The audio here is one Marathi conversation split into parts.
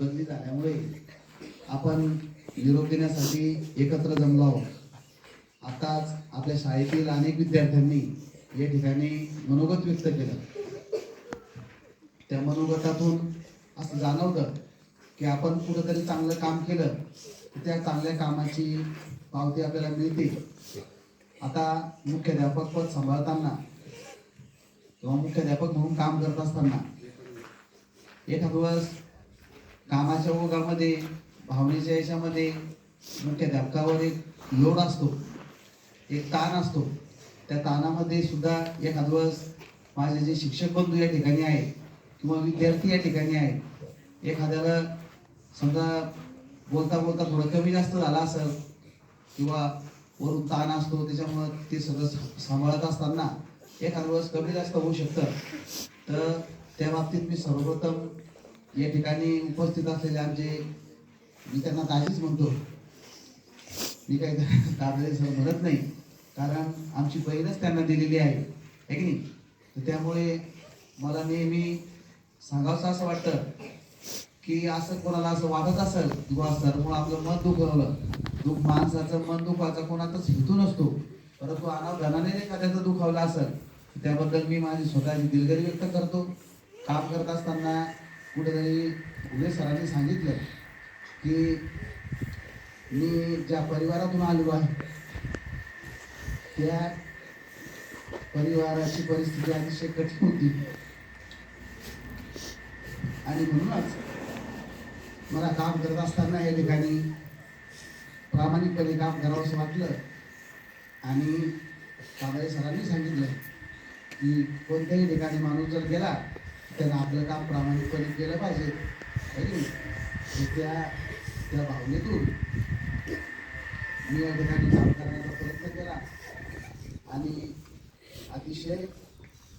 बंदी झाल्यामुळे आपण निरोप देण्यासाठी एकत्र जमलो आहोत. आताच आपल्या शाळेतील अनेक विद्यार्थ्यांनी या ठिकाणी मनोगत व्यक्त केलं. त्या मनोगतातून असं जाणवतं की आपण कुठंतरी चांगलं काम केलं त्या चांगल्या कामाची पावती आपल्याला मिळते. आता मुख्याध्यापक पद सांभाळताना किंवा मुख्याध्यापक म्हणून काम करत असताना एखाद दिवस कामाच्या ओघामध्ये भावनेच्या याच्यामध्ये मुख्याध्यापकावर एक लोड असतो. एक ताण असतो. त्या ताणामध्ये सुद्धा एखाद दिवस माझे जे शिक्षक बंधू या ठिकाणी आहे किंवा विद्यार्थी या ठिकाणी आहे एखाद्याला समजा बोलता बोलता थोडं कमी जास्त झालं असेल किंवा वरून ताण असतो त्याच्यामुळं ते सगळं सांभाळत असताना एखाद दिवस कमी जास्त होऊ शकतं. तर त्या बाबतीत मी सर्वप्रथम या ठिकाणी उपस्थित असलेले आमचे मी त्यांना ताशीच म्हणतो मी काही दादले सर म्हणत नाही कारण आमची बहीणच त्यांना दिलेली आहे है की नाही? तर त्यामुळे मला नेहमी सांगावंसं असं वाटतं की असं कोणाला असं वाटत असेल किंवा सरमुळं आपलं मन दुखवलं दुःख माणसाचं मन दुखवायचा कोणाचाच हेतू नसतो परंतु अनावधानाने एखाद्याचं दुखावलं असेल त्याबद्दल मी माझी स्वतःची दिलगिरी व्यक्त करतो. काम करत असताना कुठेतरी उभे सरांनी सांगितलं की मी ज्या परिवारातून आलो आहे त्या परिवाराची परिस्थिती अतिशय कठीण होती. आणि म्हणूनच मला काम करत असताना या ठिकाणी प्रामाणिकपणे काम करावंसं वाटलं. आणि कांबळे सरांनी सांगितलं की कोणत्याही ठिकाणी माणूस जर गेला त्यानं आपलं काम प्रामाणिकपणे केलं पाहिजे. है त्या त्या भावनेतून मी या ठिकाणी काम करण्याचा प्रयत्न केला. आणि अतिशय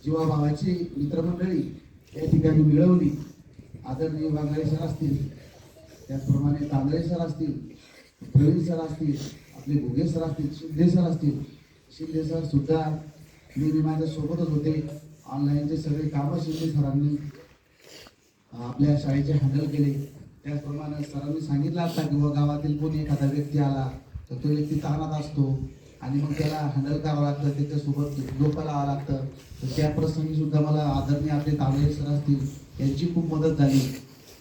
जीवाभावाची मित्रमंडळी या ठिकाणी मिळवली. आदरणीय बांगडे सर असतील त्याचप्रमाणे तांदळे सर असतील प्रवीण सर असतील आपले भुगे सर असतील शिंदे सर असतील. शिंदे सर सुद्धा नेहमी माझ्यासोबतच होते. ऑनलाईनचे सगळे कामं शिंदे सरांनी आपल्या शाळेचे हँडल केले. त्याचप्रमाणे सरांनी सांगितलं असता की बुवा गावातील कोणी एखादा व्यक्ती आला तर तो व्यक्ती ताणात असतो आणि मग त्याला हँडल करावं लागतं त्याच्यासोबत लोकांना लावावं लागतं. तर त्या प्रसंगी सुद्धा मला आदरणीय आपले तांबळे सर असतील यांची खूप मदत झाली.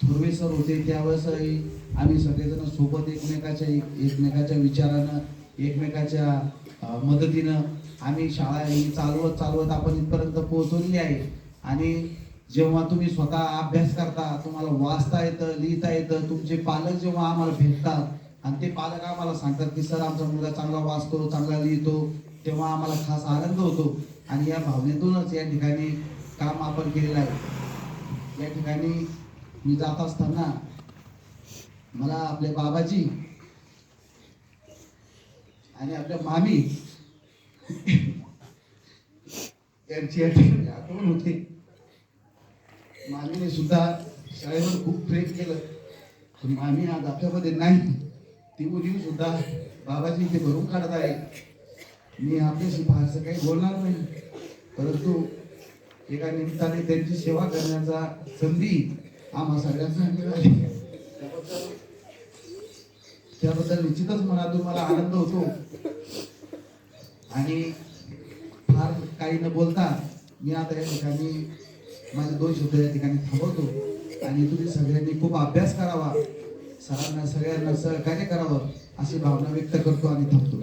थोरवे सर होते त्यावेळेसही आम्ही सगळेजण सोबत एकमेकाच्या एकमेकाच्या विचारानं एकमेकाच्या मदतीनं आम्ही शाळा ही चालवत चालवत आपण इथपर्यंत पोहोचवली आहे. आणि जेव्हा तुम्ही स्वतः अभ्यास करता तुम्हाला वाचता येतं लिहिता येतं तुमचे पालक जेव्हा आम्हाला भेटतात आणि ते पालक आम्हाला सांगतात की सर आमचा मुलगा चांगला वाचतो चांगला लिहितो तेव्हा आम्हाला खास आनंद होतो. आणि या भावनेतूनच या ठिकाणी काम आपण केलेलं आहे. या ठिकाणी मी जात असताना मला आपले बाबाजी आणि आपल्या मामी यांची आठवण होते. मामीने सुद्धा शाळेवर खूप प्रेम केलं. पण मामी आज आपल्यामध्ये नाही. ती मुली सुद्धा बाबाजी ते भरून काढत आहे. मी आपल्याशी फारसं काही बोलणार नाही. परंतु एका निमित्ताने त्यांची सेवा करण्याचा संधी आम्हा सगळ्यांना मिळाली. त्याबद्दल त्याबद्दल निश्चितच मनातून मला आनंद होतो. आणि फार काही न बोलता मी आता या ठिकाणी माझे दोन शब्द या ठिकाणी थांबवतो. आणि तुम्ही सगळ्यांनी खूप अभ्यास करावा. सरांना सगळ्यांना सहकार्य करावं अशी भावना व्यक्त करतो आणि थांबतो.